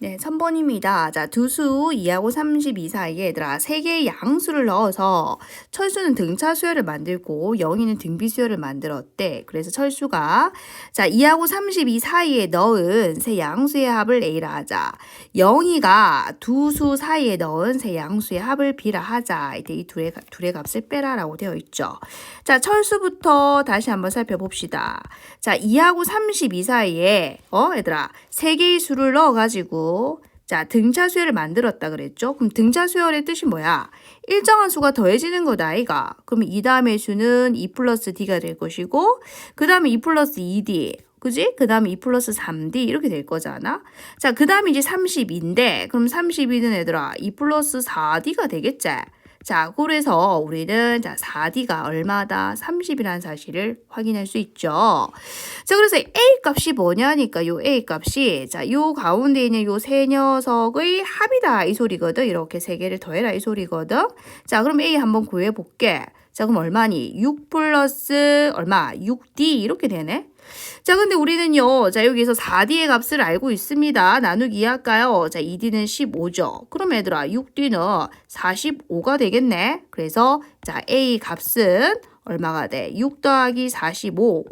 네, 3번입니다. 자, 두 수 2하고 32 사이에 얘들아, 세 개의 양수를 넣어서 철수는 등차 수열을 만들고 영희는 등비 수열을 만들었대. 그래서 철수가 자, 2하고 32 사이에 넣은 세 양수의 합을 A라 하자. 영희가 두 수 사이에 넣은 세 양수의 합을 B라 하자. 이때 이 둘의, 가- 둘의 값을 빼라라고 되어 있죠. 자, 철수부터 다시 한번 살펴봅시다. 자, 2하고 32 사이에 어, 얘들아, 세 개의 수를 넣어 가지고 자, 등차 수열을 만들었다 그랬죠? 그럼 등차 수열의 뜻이 뭐야? 일정한 수가 더해지는 거다, 아이가. 그럼 이 다음의 수는 2 플러스 D가 될 것이고, 그 다음에 2 플러스 2D. 그지? 그 다음에 2 플러스 3D 이렇게 될 거잖아. 자, 그 다음에 이제 32인데, 그럼 32는 얘들아, 2 플러스 4D가 되겠지? 자, 그래서 우리는 자, 4D가 얼마다? 30이라는 사실을 확인할 수 있죠. 자, 그래서 A 값이 뭐냐니까 요 A 값이 자, 요 가운데 있는 요 세 녀석의 합이다 이 소리거든. 이렇게 세 개를 더해라 이 소리거든. 자, 그럼 A 한번 구해 볼게. 자, 그럼 얼마니? 6 플러스 얼마? 6D 이렇게 되네. 자, 근데 우리는요, 자, 여기서 4D의 값을 알고 있습니다. 나누기 할까요? 자, 2D는 15죠. 그럼 얘들아, 6D는 45가 되겠네. 그래서, 자, A 값은 얼마가 돼? 6 더하기 45,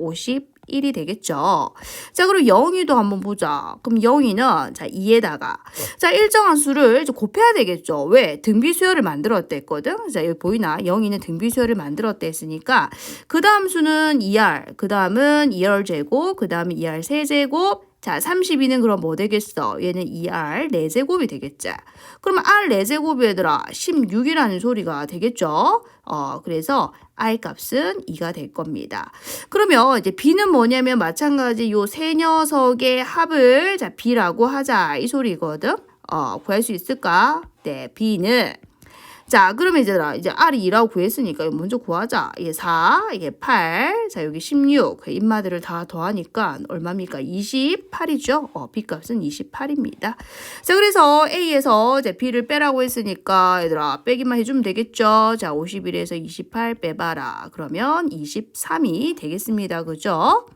51이 되겠죠. 자, 그럼 0이도 한번 보자. 그럼 0이는, 자, 2에다가, 자, 일정한 수를 이제 곱해야 되겠죠. 왜? 등비 수열을 만들었다 했거든. 자, 여기 보이나? 0이는 등비 수열을 만들었다 했으니까, 그 다음 수는 2R, 그 다음은 2R 제곱, 그 다음에 2R 세제곱, 자, 32는 그럼 뭐 되겠어? 얘는 2R 4제곱이 되겠지. 그러면 R 4제곱이 얘들아 16이라는 소리가 되겠죠? 어, 그래서 R 값은 2가 될 겁니다. 그러면 이제 B는 뭐냐면 마찬가지 요 세 녀석의 합을 자, B라고 하자. 이 소리거든. 어, 구할 수 있을까? 네, B는 자, 그러면 이제 이제 R이 2라고 구했으니까 먼저 구하자. 이게 4, 이게 8, 자 여기 16. 그 인마들을 다 더하니까 얼마입니까? 28이죠. 어, B 값은 28입니다. 자, 그래서 A에서 이제 B를 빼라고 했으니까 얘들아 빼기만 해주면 되겠죠. 자, 51에서 28 빼봐라. 그러면 23이 되겠습니다. 그죠?